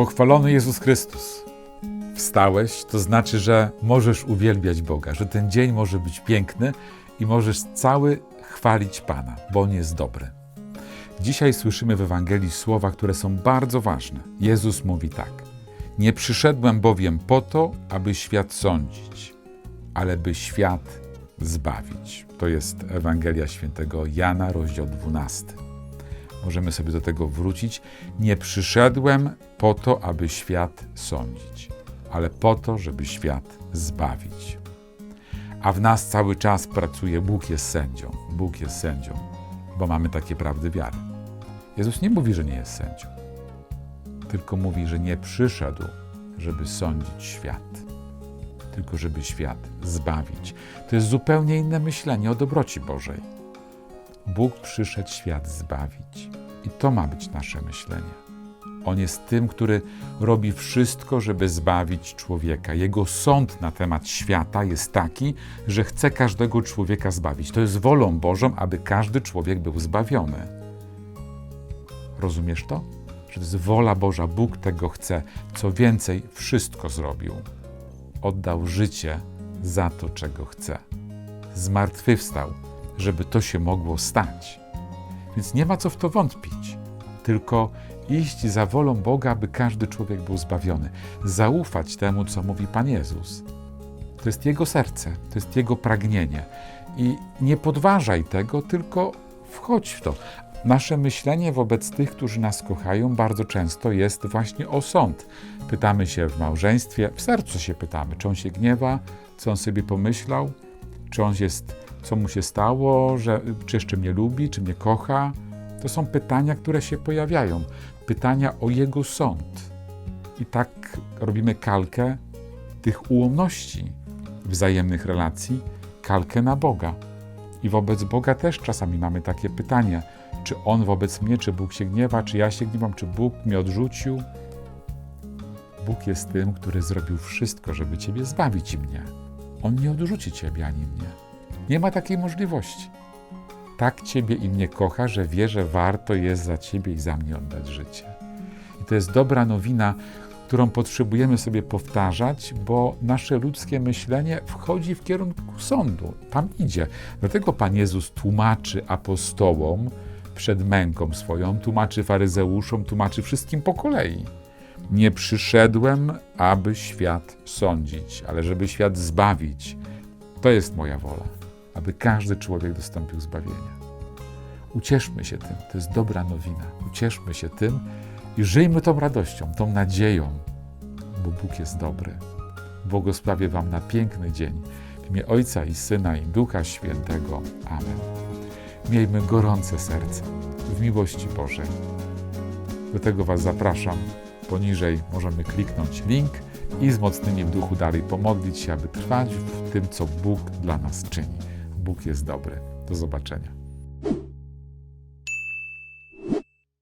Pochwalony Jezus Chrystus. Wstałeś, to znaczy, że możesz uwielbiać Boga, że ten dzień może być piękny i możesz cały chwalić Pana, bo On jest dobry. Dzisiaj słyszymy w Ewangelii słowa, które są bardzo ważne. Jezus mówi tak: Nie przyszedłem bowiem po to, aby świat sądzić, ale by świat zbawić. To jest Ewangelia świętego Jana, rozdział 12. Możemy sobie do tego wrócić. Nie przyszedłem po to, aby świat sądzić, ale po to, żeby świat zbawić. A w nas cały czas pracuje Bóg jest sędzią. Bóg jest sędzią, bo mamy takie prawdy wiary. Jezus nie mówi, że nie jest sędzią, tylko mówi, że nie przyszedł, żeby sądzić świat, tylko żeby świat zbawić. To jest zupełnie inne myślenie o dobroci Bożej. Bóg przyszedł świat zbawić. I to ma być nasze myślenie. On jest tym, który robi wszystko, żeby zbawić człowieka. Jego sąd na temat świata jest taki, że chce każdego człowieka zbawić. To jest wolą Bożą, aby każdy człowiek był zbawiony. Rozumiesz to? Że to jest wola Boża, Bóg tego chce. Co więcej, wszystko zrobił. Oddał życie za to, czego chce. Zmartwychwstał, żeby to się mogło stać. Więc nie ma co w to wątpić, tylko iść za wolą Boga, aby każdy człowiek był zbawiony. Zaufać temu, co mówi Pan Jezus. To jest Jego serce, to jest Jego pragnienie. I nie podważaj tego, tylko wchodź w to. Nasze myślenie wobec tych, którzy nas kochają, bardzo często jest właśnie o sąd. Pytamy się w małżeństwie, w sercu się pytamy, czy on się gniewa, co on sobie pomyślał, czy on jest, co mu się stało, że, czy jeszcze mnie lubi, czy mnie kocha. To są pytania, które się pojawiają. Pytania o jego sąd. I tak robimy kalkę tych ułomności wzajemnych relacji, kalkę na Boga. I wobec Boga też czasami mamy takie pytanie, czy On wobec mnie, czy Bóg się gniewa, czy ja się gniewam, czy Bóg mnie odrzucił. Bóg jest tym, który zrobił wszystko, żeby Ciebie zbawić i mnie. On nie odrzuci Ciebie ani mnie. Nie ma takiej możliwości. Tak Ciebie i mnie kocha, że wie, że warto jest za Ciebie i za mnie oddać życie. I to jest dobra nowina, którą potrzebujemy sobie powtarzać, bo nasze ludzkie myślenie wchodzi w kierunku sądu. Tam idzie. Dlatego Pan Jezus tłumaczy apostołom przed męką swoją, tłumaczy faryzeuszom, tłumaczy wszystkim po kolei. Nie przyszedłem, aby świat sądzić, ale żeby świat zbawić. To jest moja wola, aby każdy człowiek dostąpił zbawienia. Ucieszmy się tym, to jest dobra nowina. Ucieszmy się tym i żyjmy tą radością, tą nadzieją, bo Bóg jest dobry. Błogosławię Wam na piękny dzień. W imię Ojca i Syna i Ducha Świętego. Amen. Miejmy gorące serce w miłości Bożej. Do tego Was zapraszam. Poniżej możemy kliknąć link i z mocnymi w duchu dalej pomodlić się, aby trwać w tym, co Bóg dla nas czyni. Bóg jest dobry. Do zobaczenia.